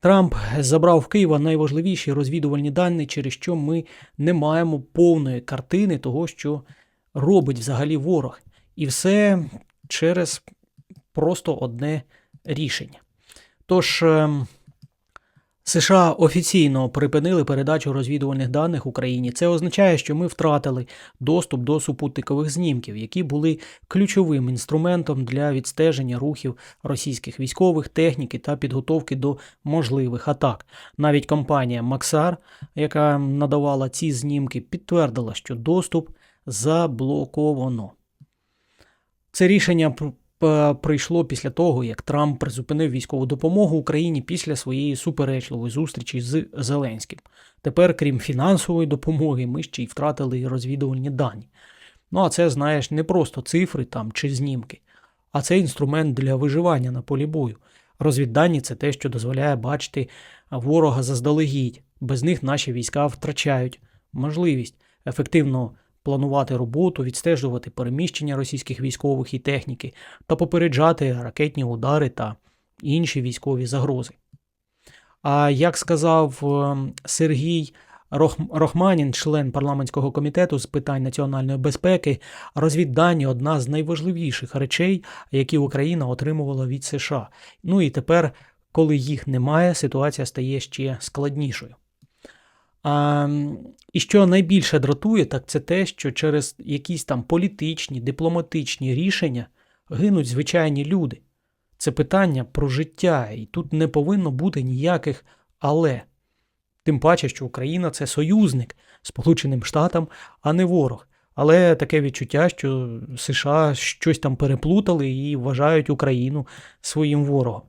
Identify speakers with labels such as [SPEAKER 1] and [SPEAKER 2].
[SPEAKER 1] Трамп забрав в Києва найважливіші розвідувальні дані, через що ми не маємо повної картини того, що робить взагалі ворог. І все через просто одне рішення. Тож ем, США офіційно припинили передачу розвідувальних даних Україні. Це означає, що ми втратили доступ до супутникових знімків, які були ключовим інструментом для відстеження рухів російських військових, техніки та підготовки до можливих атак. Навіть компанія Maxar, яка надавала ці знімки, підтвердила, що доступ заблоковано. Це рішення прийшло після того, як Трамп призупинив військову допомогу Україні після своєї суперечливої зустрічі з Зеленським. Тепер, крім фінансової допомоги, ми ще й втратили розвідувальні дані. Ну а це, знаєш, не просто цифри там чи знімки, а це інструмент для виживання на полі бою. Розвіддані це те, що дозволяє бачити ворога заздалегідь. Без них наші війська втрачають можливість ефективно планувати роботу, відстежувати переміщення російських військових і техніки та попереджати ракетні удари та інші військові загрози. А як сказав ем, Сергій Рохманін, член парламентського комітету з питань національної безпеки, розвіддані одна з найважливіших речей, які Україна отримувала від США. Ну і тепер, коли їх немає, ситуація стає ще складнішою. А, і що найбільше дратує, так це те, що через якісь там політичні, дипломатичні рішення гинуть звичайні люди. Це питання про життя, і тут не повинно бути ніяких але. Тим паче, що Україна це союзник Сполученим Штатам, а не ворог. Але таке відчуття, що США щось там переплутали і вважають Україну своїм ворогом.